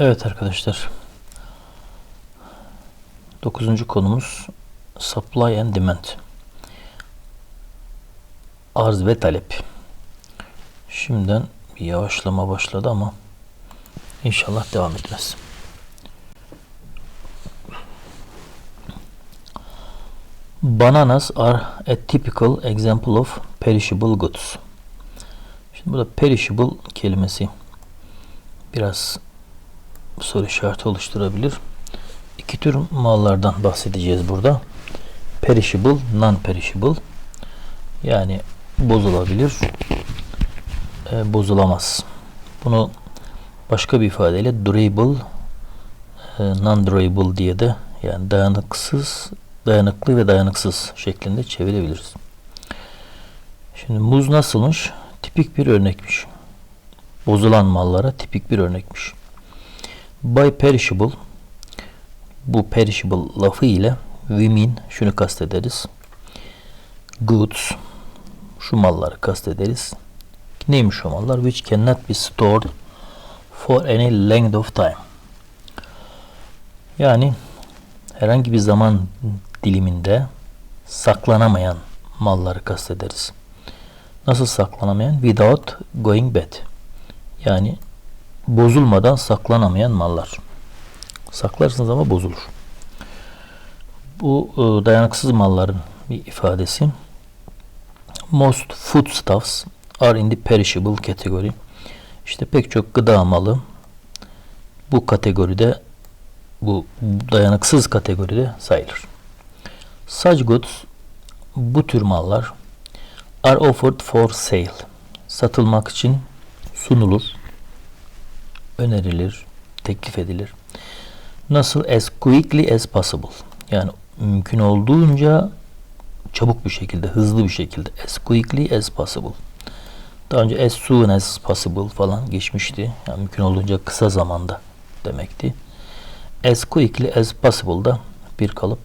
Evet arkadaşlar. Dokuzuncu konumuz supply and demand. Arz ve talep. Şimdiden bir yavaşlama başladı ama inşallah devam etmez. Bananas are a typical example of perishable goods. Şimdi burada perishable kelimesi biraz soru işareti oluşturabilir. İki tür mallardan bahsedeceğiz burada. Perishable, non-perishable. Yani bozulabilir, e, bozulamaz. Bunu başka bir ifadeyle durable, e, non-durable diye de yani dayanıksız, dayanıklı ve dayanıksız şeklinde çevirebiliriz. Şimdi muz nasılmış? Tipik bir örnekmiş. Bozulan mallara tipik bir örnekmiş. By perishable bu perishable lafı ile we mean şunu kastederiz. Goods şu malları kastederiz. Neymiş o mallar? Which cannot be stored for any length of time. Yani herhangi bir zaman diliminde saklanamayan malları kastederiz. Nasıl saklanamayan? Without going bad. Yani bozulmadan saklanamayan mallar. Saklarsınız ama bozulur. Bu e, dayanıksız malların bir ifadesi. Most foodstuffs are in the perishable category. İşte pek çok gıda malı bu kategoride bu dayanıksız kategoride sayılır. Such goods bu tür mallar are offered for sale. Satılmak için sunulur, önerilir, teklif edilir. Nasıl? As quickly as possible. Yani mümkün olduğunca çabuk bir şekilde, hızlı bir şekilde. As quickly as possible. Daha önce as soon as possible falan geçmişti. Yani mümkün olduğunca kısa zamanda demekti. As quickly as possible da bir kalıp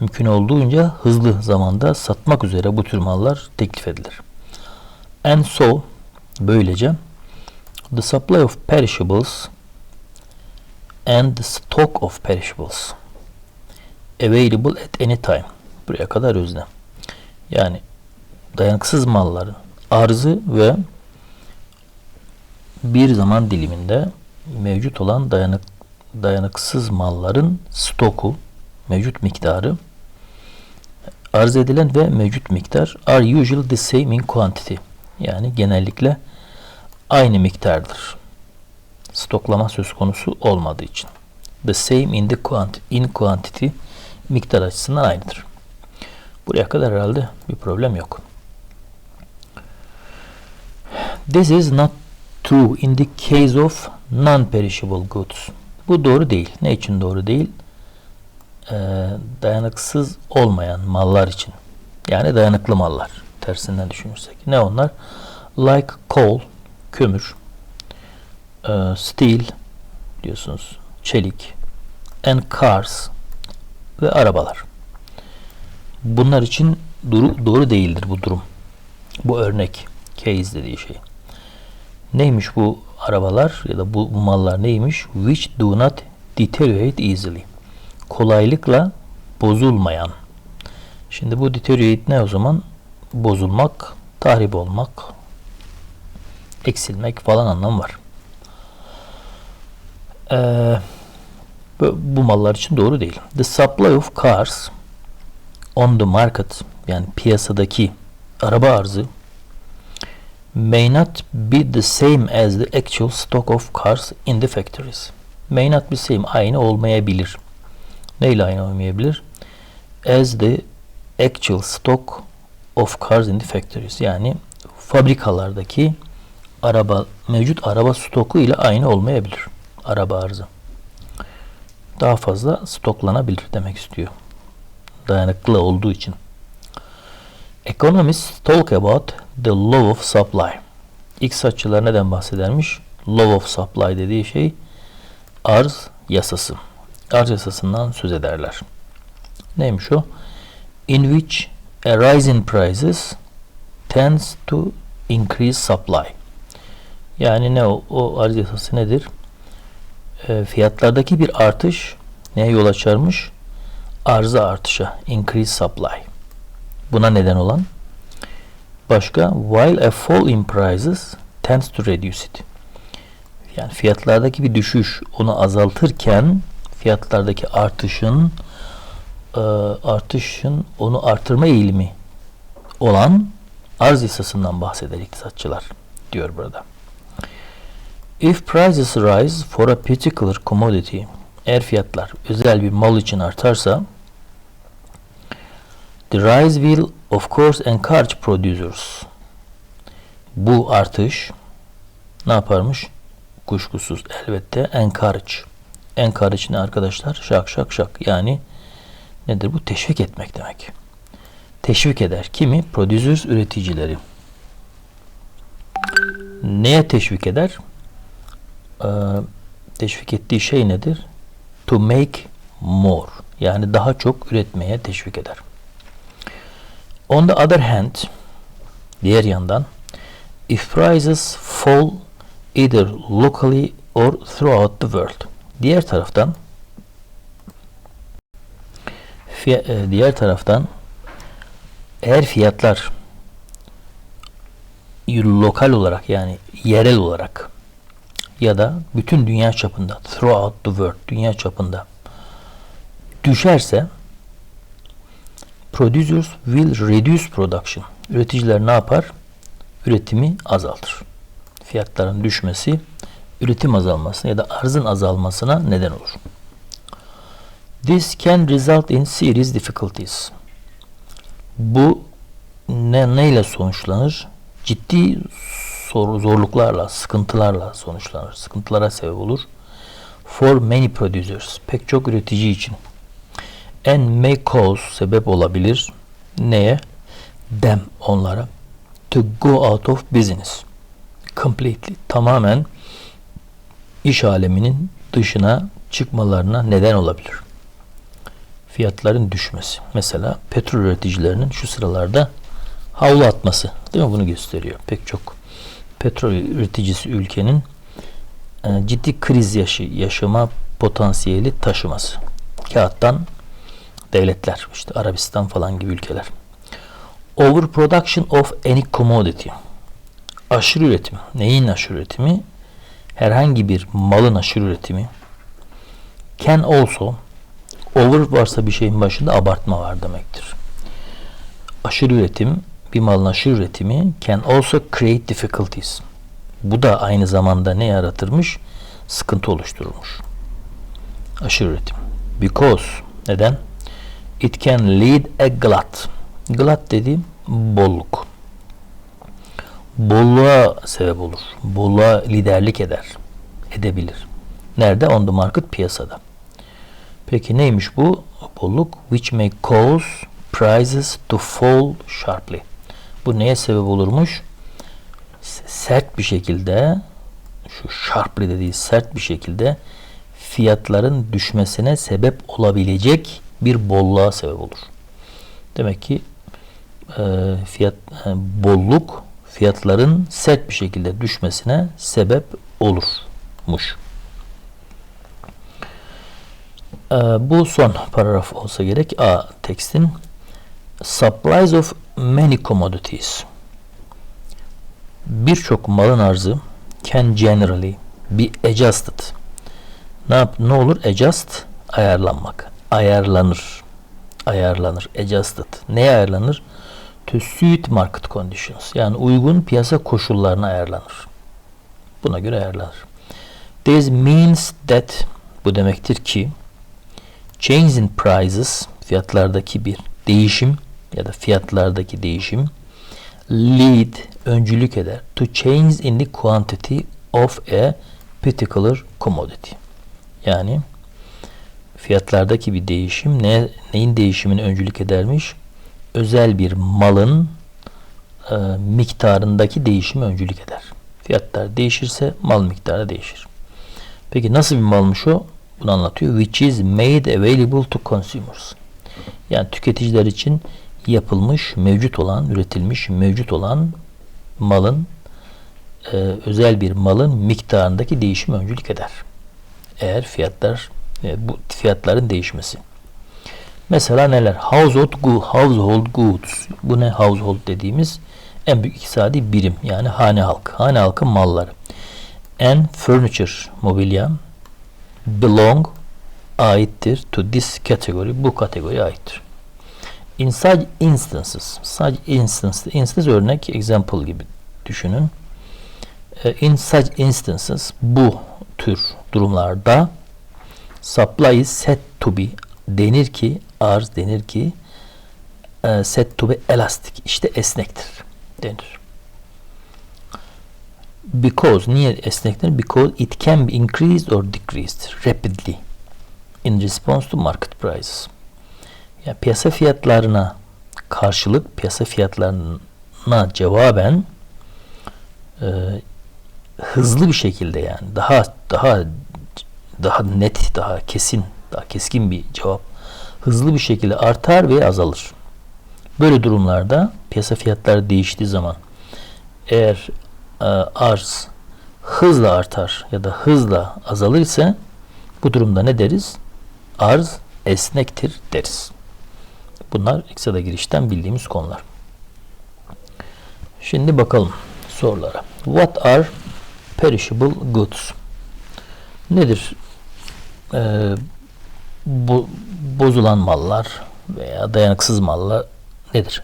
mümkün olduğunca hızlı zamanda satmak üzere bu tür mallar teklif edilir. And so böylece the supply of perishables and the stock of perishables available at any time. Buraya kadar özne. Yani dayanıksız malların arzı ve bir zaman diliminde mevcut olan dayanık dayanıksız malların stoku, mevcut miktarı arz edilen ve mevcut miktar are usually the same in quantity. Yani genellikle miktardır. Stoklama söz konusu olmadığı için. The same in the quantity, in quantity miktar açısından aynıdır. Buraya kadar herhalde bir problem yok. This is not true in the case of non-perishable goods. Bu doğru değil. Ne için doğru değil? Ee, dayanıksız olmayan mallar için. Yani dayanıklı mallar. Tersinden düşünürsek. Ne onlar? Like coal, kömür, e, steel diyorsunuz, çelik, and cars ve arabalar. Bunlar için doğru, doğru değildir bu durum. Bu örnek, case dediği şey. Neymiş bu arabalar ya da bu, mallar neymiş? Which do not deteriorate easily. Kolaylıkla bozulmayan. Şimdi bu deteriorate ne o zaman? Bozulmak, tahrip olmak, eksilmek falan anlam var. Ee, bu, bu mallar için doğru değil. The supply of cars on the market yani piyasadaki araba arzı may not be the same as the actual stock of cars in the factories. May not be same aynı olmayabilir. Neyle aynı olmayabilir? As the actual stock of cars in the factories. Yani fabrikalardaki araba mevcut araba stoku ile aynı olmayabilir. Araba arzı. Daha fazla stoklanabilir demek istiyor. Dayanıklı olduğu için. Economists talk about the law of supply. İktisatçılar neden bahsedermiş? Law of supply dediği şey arz yasası. Arz yasasından söz ederler. Neymiş o? In which a rise in prices tends to increase supply. Yani ne o? O arz yasası nedir? e, fiyatlardaki bir artış neye yol açarmış? Arzı artışa. Increase supply. Buna neden olan. Başka while a fall in prices tends to reduce it. Yani fiyatlardaki bir düşüş onu azaltırken fiyatlardaki artışın e, artışın onu artırma eğilimi olan arz hissasından bahseder iktisatçılar diyor burada. If prices rise for a particular commodity eğer fiyatlar özel bir mal için artarsa the rise will of course encourage producers bu artış ne yaparmış? Kuşkusuz elbette encourage. Encourage ne arkadaşlar? Şak şak şak. Yani nedir bu? Teşvik etmek demek. Teşvik eder. Kimi? Producers üreticileri. Neye teşvik eder? Ee, teşvik ettiği şey nedir? To make more. Yani daha çok üretmeye teşvik eder. On the other hand, diğer yandan, if prices fall either locally or throughout the world. Diğer taraftan e, diğer taraftan eğer fiyatlar lokal olarak yani yerel olarak ya da bütün dünya çapında throughout the world dünya çapında düşerse producers will reduce production. Üreticiler ne yapar? Üretimi azaltır. Fiyatların düşmesi üretim azalmasına ya da arzın azalmasına neden olur. This can result in serious difficulties. Bu ne neyle sonuçlanır? Ciddi zor, zorluklarla, sıkıntılarla sonuçlanır. Sıkıntılara sebep olur. For many producers, pek çok üretici için. And may cause, sebep olabilir. Neye? Them, onlara. To go out of business. Completely, tamamen iş aleminin dışına çıkmalarına neden olabilir. Fiyatların düşmesi. Mesela petrol üreticilerinin şu sıralarda havlu atması. Değil mi? Bunu gösteriyor. Pek çok petrol üreticisi ülkenin e, ciddi kriz yaşı, yaşama potansiyeli taşıması. Kağıttan devletler, işte Arabistan falan gibi ülkeler. Overproduction of any commodity. Aşırı üretim. Neyin aşırı üretimi? Herhangi bir malın aşırı üretimi. Can also over varsa bir şeyin başında abartma var demektir. Aşırı üretim, bir malın aşırı üretimi can also create difficulties. Bu da aynı zamanda ne yaratırmış? Sıkıntı oluştururmuş. Aşırı üretim. Because neden? It can lead a glut. Glut dediğim bolluk. Bolluğa sebep olur. Bolluğa liderlik eder. Edebilir. Nerede? On the market piyasada. Peki neymiş bu? Bolluk which may cause prices to fall sharply. Bu neye sebep olurmuş? Sert bir şekilde şu sharply dediği sert bir şekilde fiyatların düşmesine sebep olabilecek bir bolluğa sebep olur. Demek ki e, fiyat e, bolluk fiyatların sert bir şekilde düşmesine sebep olurmuş. E, bu son paragraf olsa gerek. A tekstin supplies of many commodities. Birçok malın arzı can generally be adjusted. Ne yap ne olur? Adjust ayarlanmak. Ayarlanır. Ayarlanır. Adjusted. Neye ayarlanır? To suit market conditions. Yani uygun piyasa koşullarına ayarlanır. Buna göre ayarlanır. This means that bu demektir ki change in prices fiyatlardaki bir değişim ya da fiyatlardaki değişim lead öncülük eder to change in the quantity of a particular commodity. Yani fiyatlardaki bir değişim ne neyin değişimini öncülük edermiş? Özel bir malın e, miktarındaki değişimi öncülük eder. Fiyatlar değişirse mal miktarı değişir. Peki nasıl bir malmış o? Bunu anlatıyor. Which is made available to consumers. Yani tüketiciler için yapılmış, mevcut olan, üretilmiş, mevcut olan malın e, özel bir malın miktarındaki değişim öncülük eder. Eğer fiyatlar e, bu fiyatların değişmesi. Mesela neler? Household, go- household goods. Bu ne household dediğimiz? En büyük iktisadi birim. Yani hane halkı. Hane halkı malları. And furniture, mobilya belong aittir to this category. Bu kategoriye aittir. In such instances, such instances, instance örnek, example gibi düşünün. E, In such instances, bu tür durumlarda supply is said to be denir ki, arz denir ki e, said to be elastic, işte esnektir denir. Because, niye esnektir? Because it can be increased or decreased rapidly in response to market prices. Ya piyasa fiyatlarına karşılık piyasa fiyatlarına cevaben e, hızlı bir şekilde yani daha daha daha net, daha kesin, daha keskin bir cevap hızlı bir şekilde artar ve azalır. Böyle durumlarda piyasa fiyatları değiştiği zaman eğer e, arz hızla artar ya da hızla azalır ise bu durumda ne deriz? Arz esnektir deriz. Bunlar iktisada girişten bildiğimiz konular. Şimdi bakalım sorulara. What are perishable goods? Nedir? Ee, bu bozulan mallar veya dayanıksız mallar nedir?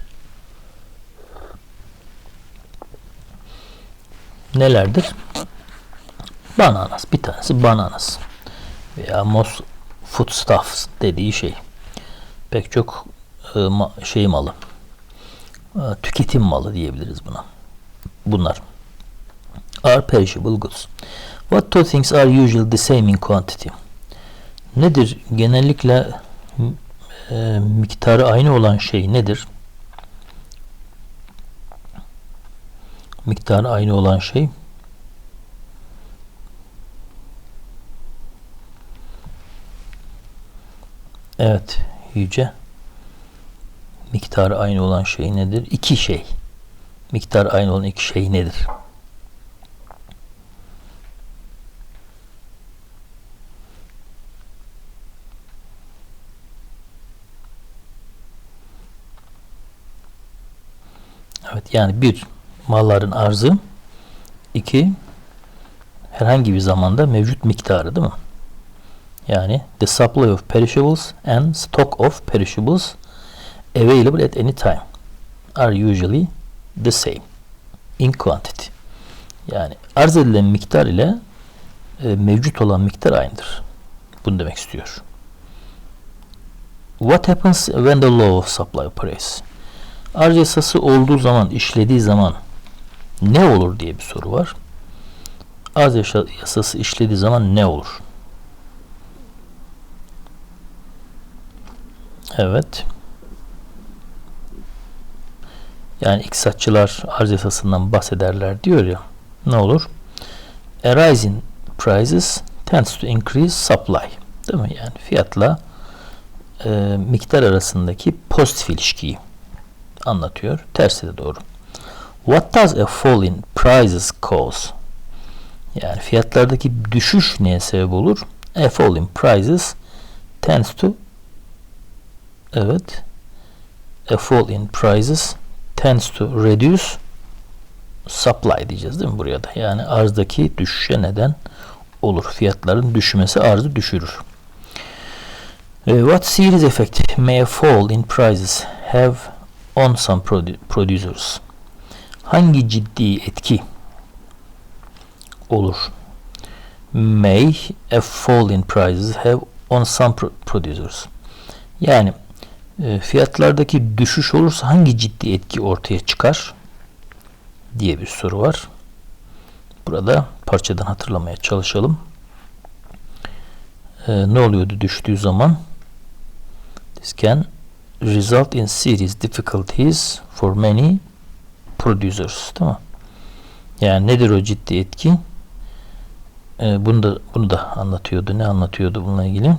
Nelerdir? Bananas. Bir tanesi bananas. Veya most foodstuffs dediği şey. Pek çok şey malı. E, tüketim malı diyebiliriz buna. Bunlar are perishable goods. What two things are usually the same in quantity? Nedir? Genellikle e, miktarı aynı olan şey nedir? Miktarı aynı olan şey Evet, yüce. Miktarı aynı olan şey nedir? İki şey. Miktarı aynı olan iki şey nedir? Evet yani bir malların arzı iki herhangi bir zamanda mevcut miktarı değil mi? Yani the supply of perishables and stock of perishables available at any time are usually the same in quantity. Yani arz edilen miktar ile e, mevcut olan miktar aynıdır. Bunu demek istiyor. What happens when the law of supply operates? Arz yasası olduğu zaman, işlediği zaman ne olur diye bir soru var. Arz yasası işlediği zaman ne olur? Evet. Yani iktisatçılar arz yasasından bahsederler diyor ya. Ne olur? A rise in prices tends to increase supply. Değil mi? Yani fiyatla e, miktar arasındaki pozitif ilişkiyi anlatıyor. Tersi de doğru. What does a fall in prices cause? Yani fiyatlardaki düşüş neye sebep olur? A fall in prices tends to Evet. A fall in prices tends to reduce supply diyeceğiz değil mi buraya da? Yani arzdaki düşüşe neden olur. Fiyatların düşmesi arzı düşürür. Eh, What serious effect may a fall in prices have on some produ- producers? Hangi ciddi etki olur? May a fall in prices have on some pro- producers? Yani fiyatlardaki düşüş olursa hangi ciddi etki ortaya çıkar diye bir soru var. Burada parçadan hatırlamaya çalışalım. E, ne oluyordu düştüğü zaman? This can result in serious difficulties for many producers. Tamam. Yani nedir o ciddi etki? E, bunu da bunu da anlatıyordu. Ne anlatıyordu bununla ilgili?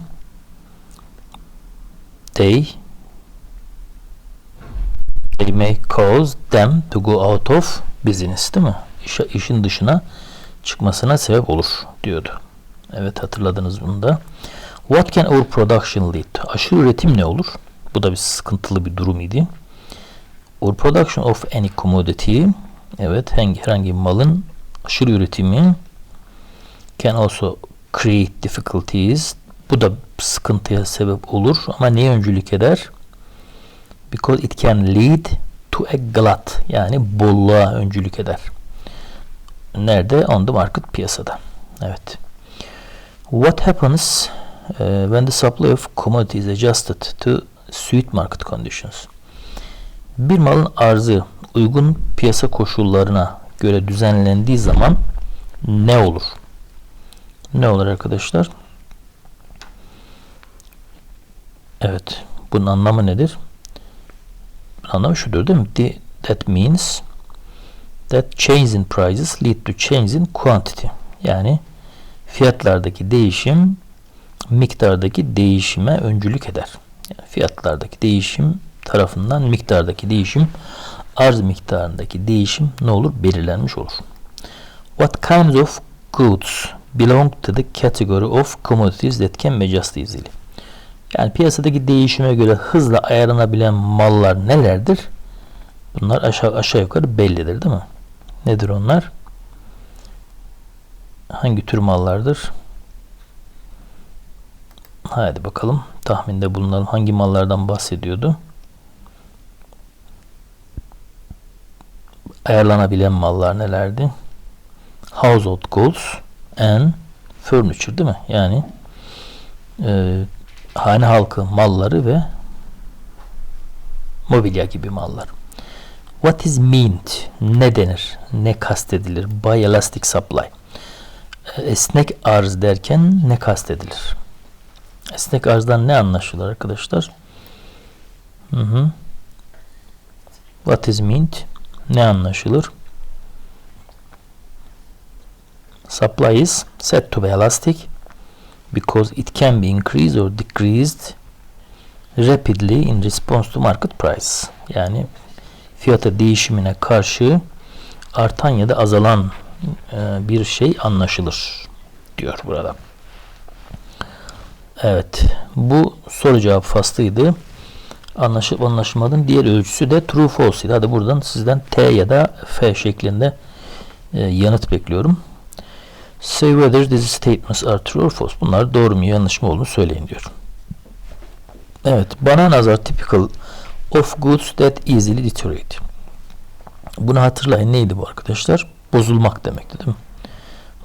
They they may cause them to go out of business değil mi? İş, işin dışına çıkmasına sebep olur diyordu. Evet hatırladınız bunu da. What can our production lead to? Aşırı üretim ne olur? Bu da bir sıkıntılı bir durum idi. Or production of any commodity evet hangi herhangi bir malın aşırı üretimi can also create difficulties bu da sıkıntıya sebep olur ama neye öncülük eder? Because it can lead to a glut yani bolluğa öncülük eder. Nerede? On the market piyasada. Evet. What happens uh, when the supply of commodity is adjusted to suit market conditions? Bir malın arzı uygun piyasa koşullarına göre düzenlendiği zaman ne olur? Ne olur arkadaşlar? Evet. Bunun anlamı nedir? Anlamı şudur değil mi? The, that means that change in prices lead to change in quantity. Yani fiyatlardaki değişim miktardaki değişime öncülük eder. Yani fiyatlardaki değişim tarafından miktardaki değişim arz miktarındaki değişim ne olur? Belirlenmiş olur. What kinds of goods belong to the category of commodities that can be adjusted easily? Yani piyasadaki değişime göre hızla ayarlanabilen mallar nelerdir? Bunlar aşağı aşağı yukarı bellidir değil mi? Nedir onlar? Hangi tür mallardır? Haydi bakalım tahminde bulunalım. Hangi mallardan bahsediyordu? Ayarlanabilen mallar nelerdi? Household goods and furniture değil mi? Yani e, hane halkı malları ve mobilya gibi mallar. What is meant? Ne denir? Ne kastedilir? By elastic supply. Esnek arz derken ne kastedilir? Esnek arzdan ne anlaşılır arkadaşlar? Hı hı. What is meant? Ne anlaşılır? Supply is said to be elastic because it can be increased or decreased rapidly in response to market price. Yani fiyata değişimine karşı artan ya da azalan e, bir şey anlaşılır diyor burada. Evet. Bu soru cevap faslıydı. Anlaşıp anlaşılmadığın diğer ölçüsü de true false idi. Hadi buradan sizden T ya da F şeklinde e, yanıt bekliyorum. Say whether these statements are true or false. Bunlar doğru mu yanlış mı olduğunu söyleyin diyor. Evet. Bananas are typical of goods that easily deteriorate. Bunu hatırlayın. Neydi bu arkadaşlar? Bozulmak demekti değil mi?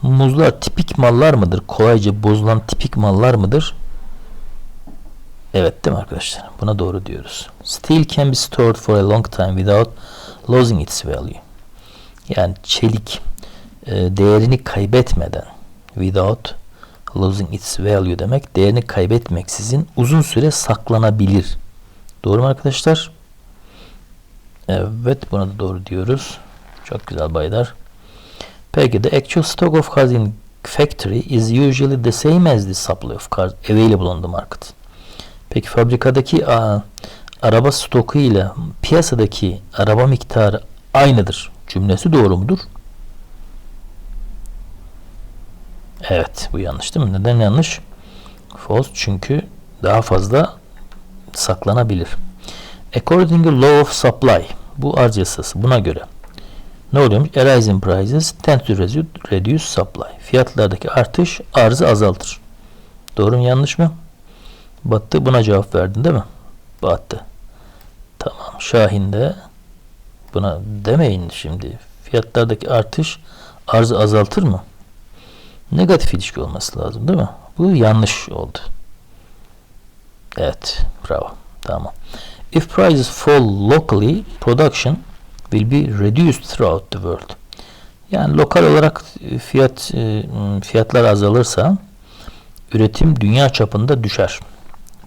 Muzlar tipik mallar mıdır? Kolayca bozulan tipik mallar mıdır? Evet değil mi arkadaşlar? Buna doğru diyoruz. Steel can be stored for a long time without losing its value. Yani çelik değerini kaybetmeden without losing its value demek değerini kaybetmeksizin uzun süre saklanabilir. Doğru mu arkadaşlar? Evet buna da doğru diyoruz. Çok güzel baylar. Peki the actual stock of cars in factory is usually the same as the supply of cars available on the market. Peki fabrikadaki a, araba stoku ile piyasadaki araba miktarı aynıdır. Cümlesi doğru mudur? Evet bu yanlış değil mi? Neden yanlış? False çünkü daha fazla saklanabilir. According to law of supply bu arz yasası buna göre ne oluyormuş? A prices tends to reduce supply. Fiyatlardaki artış arzı azaltır. Doğru mu yanlış mı? Battı buna cevap verdin değil mi? Battı. Tamam. Şahin de buna demeyin şimdi. Fiyatlardaki artış arzı azaltır mı? Negatif ilişki olması lazım değil mi? Bu yanlış oldu. Evet. Bravo. Tamam. If prices fall locally, production will be reduced throughout the world. Yani lokal olarak fiyat fiyatlar azalırsa üretim dünya çapında düşer.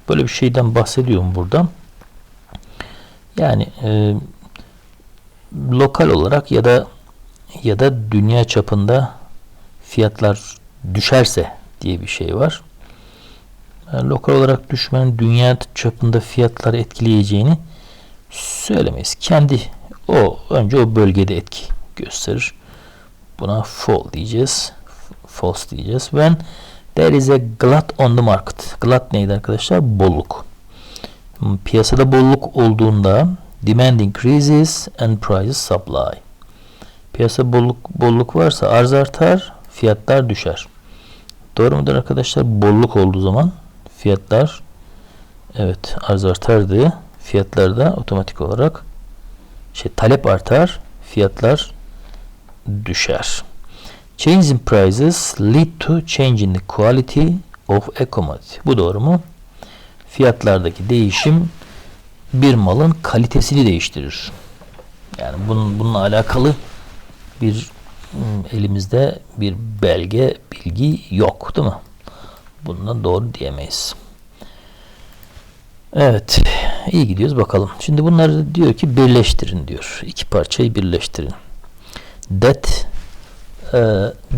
Böyle bir şeyden bahsediyorum burada. Yani e, lokal olarak ya da ya da dünya çapında fiyatlar düşerse diye bir şey var. Yani lokal olarak düşmenin dünya çapında fiyatları etkileyeceğini söylemeyiz. Kendi o önce o bölgede etki gösterir. Buna fall diyeceğiz. False diyeceğiz. When There is a glut on the market. Glut neydi arkadaşlar? Bolluk. Hmm, Piyasada bolluk olduğunda demand increases and prices supply. Piyasa bolluk bolluk varsa arz artar, fiyatlar düşer. Doğru mudur arkadaşlar? Bolluk olduğu zaman fiyatlar evet arz artardı. Fiyatlar da otomatik olarak şey talep artar, fiyatlar düşer. Change in prices lead to change in the quality of a commodity. Bu doğru mu? Fiyatlardaki değişim bir malın kalitesini değiştirir. Yani bunun, bununla alakalı bir elimizde bir belge, bilgi yok değil mi? Bundan doğru diyemeyiz. Evet. iyi gidiyoruz bakalım. Şimdi bunları diyor ki birleştirin diyor. İki parçayı birleştirin. That e,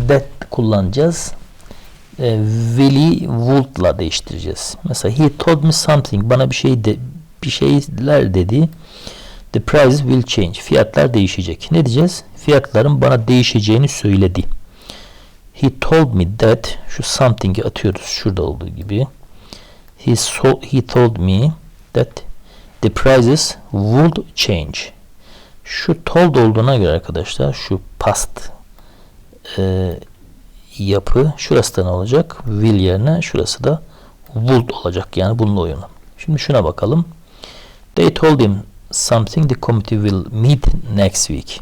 that kullanacağız. E, Willy Would'la değiştireceğiz. Mesela he told me something. Bana bir şey de, bir şeyler dedi. The prices will change. Fiyatlar değişecek. Ne diyeceğiz? Fiyatların bana değişeceğini söyledi. He told me that şu something'i atıyoruz şurada olduğu gibi. He, so, he told me that the prices would change. Şu told olduğuna göre arkadaşlar şu past e, yapı şurası da ne olacak? Will yerine şurası da would olacak. Yani bununla uyumlu. Şimdi şuna bakalım. They told him something the committee will meet next week.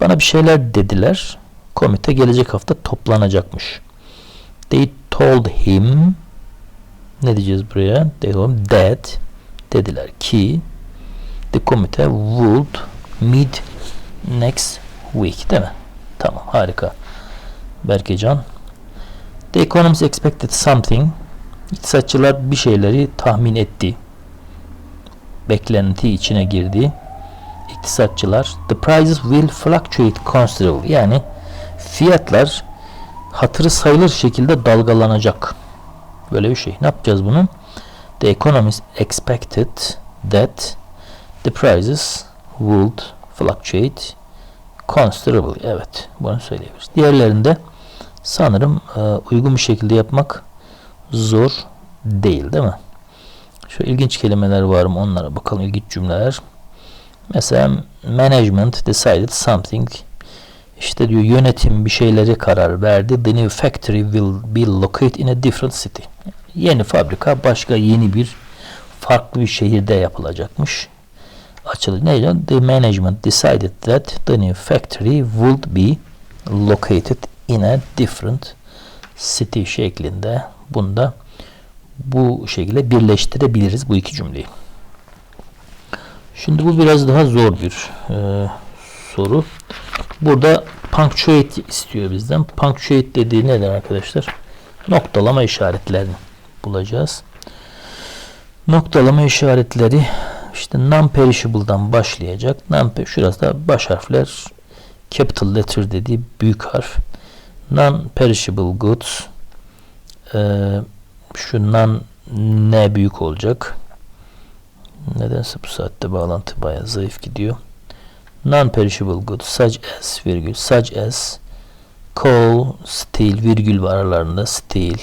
Bana bir şeyler dediler. Komite gelecek hafta toplanacakmış. They told him ne diyeceğiz buraya? They told him that dediler ki the committee would meet next week değil mi? Tamam harika. Berkecan. The economists expected something. İktisatçılar bir şeyleri tahmin etti. Beklenti içine girdi. İktisatçılar the prices will fluctuate considerably. Yani fiyatlar hatırı sayılır şekilde dalgalanacak. Böyle bir şey. Ne yapacağız bunu? The economists expected that the prices would fluctuate considerably. Evet. Bunu söyleyebiliriz. Diğerlerinde sanırım e, uygun bir şekilde yapmak zor değil değil mi? Şu ilginç kelimeler var mı? Onlara bakalım. İlginç cümleler. Mesela management decided something işte diyor yönetim bir şeyleri karar verdi. The new factory will be located in a different city. Yeni fabrika başka yeni bir farklı bir şehirde yapılacakmış. Açılır. Neydi? The management decided that the new factory would be located in a different city şeklinde. Bunda bu şekilde birleştirebiliriz bu iki cümleyi. Şimdi bu biraz daha zor bir e, soru. Burada punctuate istiyor bizden. Punctuate dediği nedir arkadaşlar? Noktalama işaretlerini bulacağız. Noktalama işaretleri işte non-perishable'dan başlayacak. Non şurası da baş harfler capital letter dediği büyük harf. Non-perishable goods ee, şu non ne büyük olacak. Nedense bu saatte bağlantı bayağı zayıf gidiyor. Non-perishable goods such as virgül such as coal, steel virgül var aralarında steel.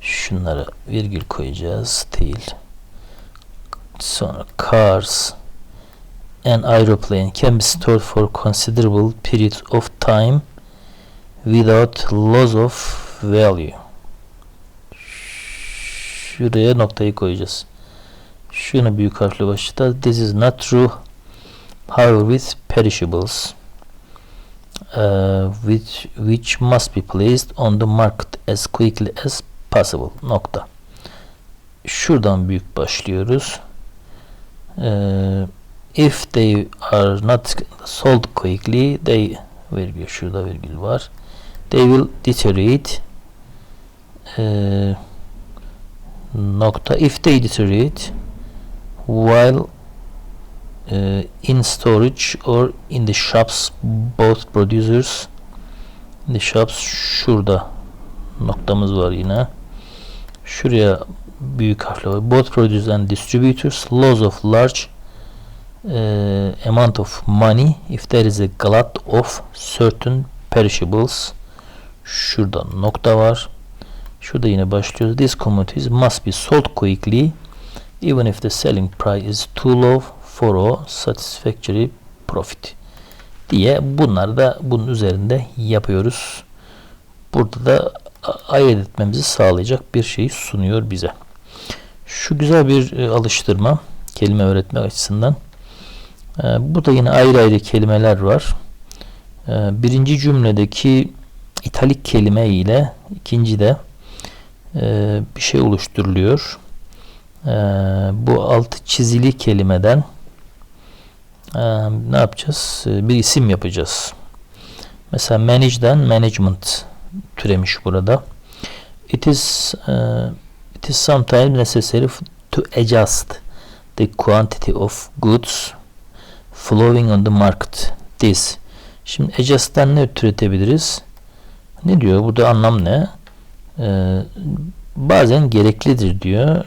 Şunlara virgül koyacağız. Steel. Sonra cars an aeroplane can be stored for considerable periods of time without loss of value. Şuraya noktayı koyacağız. Şunu büyük harfle başlayacağız. This is not true. However, with perishables, uh, which, which must be placed on the market as quickly as possible. Nokta. Şuradan büyük başlıyoruz. Uh, if they are not sold quickly, they virgül şurada virgül var. They will deteriorate. Uh, nokta. If they deteriorate while uh, in storage or in the shops both producers in the shops şurada noktamız var yine. Şuraya büyük harfle var. Both producers and distributors loss of large uh, amount of money if there is a glut of certain perishables. Şurada nokta var Şurada yine başlıyoruz. These commodities must be sold quickly even if the selling price is too low for a satisfactory profit diye bunları da bunun üzerinde yapıyoruz. Burada da ayırt etmemizi sağlayacak bir şeyi sunuyor bize. Şu güzel bir e, alıştırma kelime öğretmek açısından. E, Burada yine ayrı ayrı kelimeler var. E, Birinci cümledeki italik kelime ile ikinci de e, bir şey oluşturuluyor. E, Bu altı çizili kelimeden e, ne yapacağız? Bir isim yapacağız. Mesela manage'den management türemiş burada. It is it is sometimes necessary to adjust the quantity of goods flowing on the market. This. Şimdi adjust'tan ne türetebiliriz? Ne diyor? Burada anlam ne? Ee, bazen gereklidir diyor.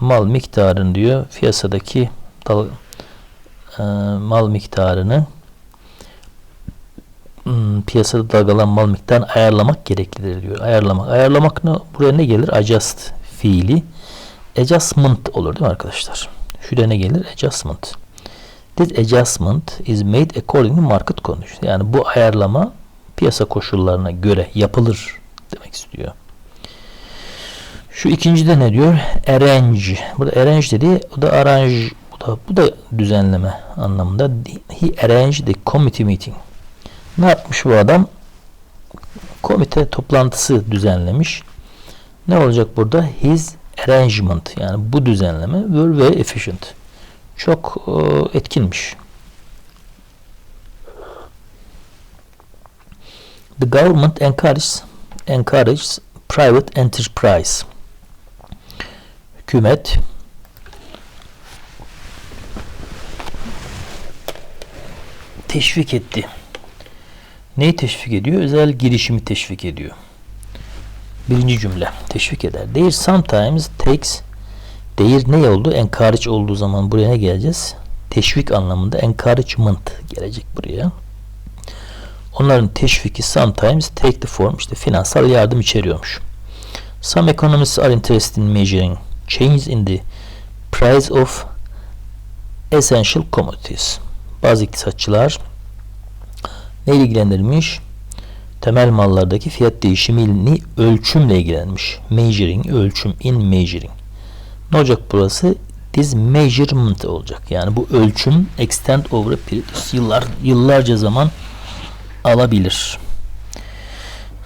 Mal miktarını diyor. Piyasadaki dal, e, mal miktarını hmm, piyasada dalgalan mal miktarını ayarlamak gereklidir diyor. Ayarlamak. Ayarlamak ne? Buraya ne gelir? Adjust fiili. Adjustment olur değil mi arkadaşlar? Şuraya ne gelir? Adjustment. This adjustment is made according to market conditions. Yani bu ayarlama piyasa koşullarına göre yapılır demek istiyor. Şu ikincide ne diyor? Arrange. Burada arrange dedi. O da arrange. Bu da, bu da düzenleme anlamında. He arranged the committee meeting. Ne yapmış bu adam? Komite toplantısı düzenlemiş. Ne olacak burada? His arrangement yani bu düzenleme were very efficient. Çok e, etkinmiş. The government encourages encourages private enterprise. Hükümet teşvik etti. Neyi teşvik ediyor? Özel girişimi teşvik ediyor. Birinci cümle teşvik eder. There sometimes takes Değir ne oldu? Encourage olduğu zaman buraya ne geleceğiz? Teşvik anlamında encouragement gelecek buraya. Onların teşviki sometimes take the form işte finansal yardım içeriyormuş. Some economists are interested in measuring changes in the price of essential commodities. Bazı iktisatçılar ne ilgilendirmiş? Temel mallardaki fiyat değişimini ölçümle ilgilenmiş. Measuring, ölçüm, in measuring. Ne olacak burası? This measurement olacak. Yani bu ölçüm extend over a period yıllar yıllarca zaman alabilir.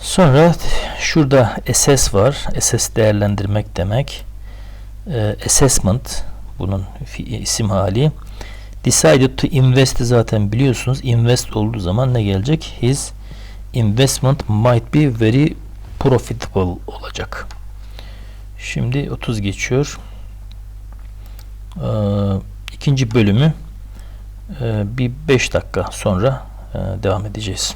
Sonra şurada assess var. Assess değerlendirmek demek. Ee, assessment bunun fi- isim hali. Decided to invest zaten biliyorsunuz. Invest olduğu zaman ne gelecek? His investment might be very profitable olacak. Şimdi 30 geçiyor. Ee, ikinci bölümü e, bir 5 dakika sonra e, devam edeceğiz.